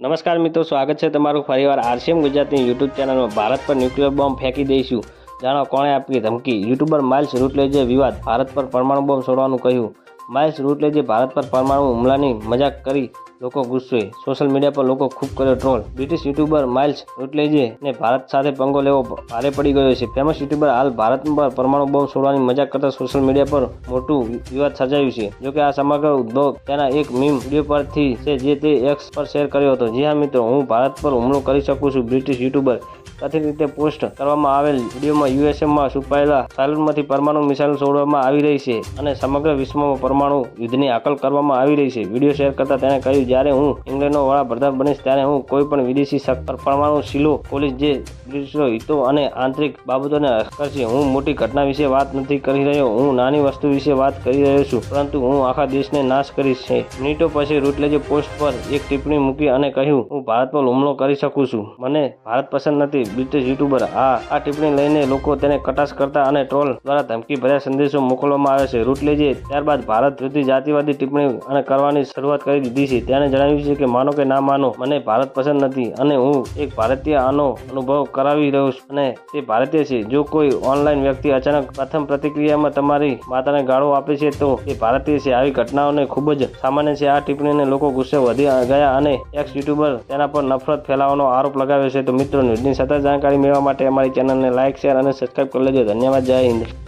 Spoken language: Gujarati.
નમસ્કાર મિત્રો, સ્વાગત છે તમારું ફરીવાર આરસીએમ ગુજરાતની યુટ્યુબ ચેનલમાં. ભારત પર ન્યુક્લિયર બોમ્બ ફેંકી દઈશું. જાણો કોણે આપી ધમકી? યુટ્યુબર માઇલ્સ રૂટલેજે વિવાદ. ભારત પર પરમાણુ બોમ્બ છોડવાનું કહ્યું. માઇલ્સ રૂટલેજે ભારત પર પરમાણુ હુમલાની મજાક કરી લોકો ગુસ્સે. સોશિયલ મીડિયા પર લોકો ખૂબ કર્યો ટ્રોલ. બ્રિટિશ યુટ્યુબર માઇલ્સ રૂટલેજે ને ભારત સાથે પંગો લેવો ભારે પડી ગયો છે. ફેમસ યુટ્યુબર હાલ ભારત પર પરમાણુ બોમ્બ છોડવાની મજાક કરતા સોશિયલ મીડિયા પર મોટું વિવાદ સર્જાયું છે. જોકે આ સમગ્ર ઉદ્ભવ તેના એક મીમ વીડિયો પરથી છે જે તે એક્સ પર શેર કર્યો હતો. જી હા મિત્રો, હું ભારત પર હુમલો કરી શકું છું, બ્રિટિશ યુટ્યુબર. કથિત રીતે પોસ્ટ કરવામાં આવેલ વિડીયોમાં યુએસએમાં છુપાયેલા સાયલન્ટમાંથી પરમાણુ મિસાઇલ છોડવામાં આવી રહી છે અને સમગ્ર વિશ્વમાં પરમાણુ યુદ્ધની આકલ કરવામાં આવી રહી છે. વીડિયો શેર કરતા તેણે કહ્યું, જ્યારે હું ઇંગ્લેન્ડનો વડાપ્રધાન બનીશ, ત્યારે હું કોઈ પણ વિદેશી શક પર પરમાણુ શીલો પોલીસ જે હિતો અને આંતરિક બાબતોને કરશે હું મોટી ઘટના વિશે વાત નથી કરી રહ્યો. હું નાની વસ્તુ વિશે વાત કરી રહ્યો છું, પરંતુ હું આખા દેશને નાશ કરીશ છે. મિનિટો પછી રૂટલેજે પોસ્ટ પર એક ટિપ્પણી મૂકી અને કહ્યું, હું ભારત પર હુમલો કરી શકું છું. મને ભારત પસંદ નથી. બ્રિટિશ યુટ્યુબર આ આ ટિપ્પણી લઈને લોકો તેને કટાક્ષ કરતા અને ટ્રોલ દ્વારા ધમકી ભર્યા સંદેશો મોકલવામાં આવે છે. રૂટલેજે ત્યારબાદ ભારત વિરુદ્ધ જાતિવાદી ટિપ્પણી અને કરવાની શરૂઆત કરી દીધી છે. તેણે જણાવ્યું છે કે, માનો કે ના માનો, મને ભારત પસંદ નથી અને હું એક ભારતીય આનો અનુભવ કરાવી રહ્યો છું અને તે ભારતીય છે. જો કોઈ ઓનલાઈન વ્યક્તિ અચાનક પ્રથમ પ્રતિક્રિયામાં તમારી માતાને ગાળો આપે છે, તો એ ભારતીય છે. આવી ઘટનાઓને ખૂબ જ સામાન્ય છે. આ ટિપ્પણીને લોકો ગુસ્સે વધી ગયા અને એક્સ યુટ્યુબર તેના પર નફરત ફેલાવવાનો આરોપ લગાવ્યો છે. તો મિત્રો, ન્યૂઝની સતત જાણકારી મેળવવા માટે અમારી ચેનલને લાઇક શેર અને સબસ્ક્રાઇબ કરી લેજો. ધન્યવાદ. જય હિન્દ.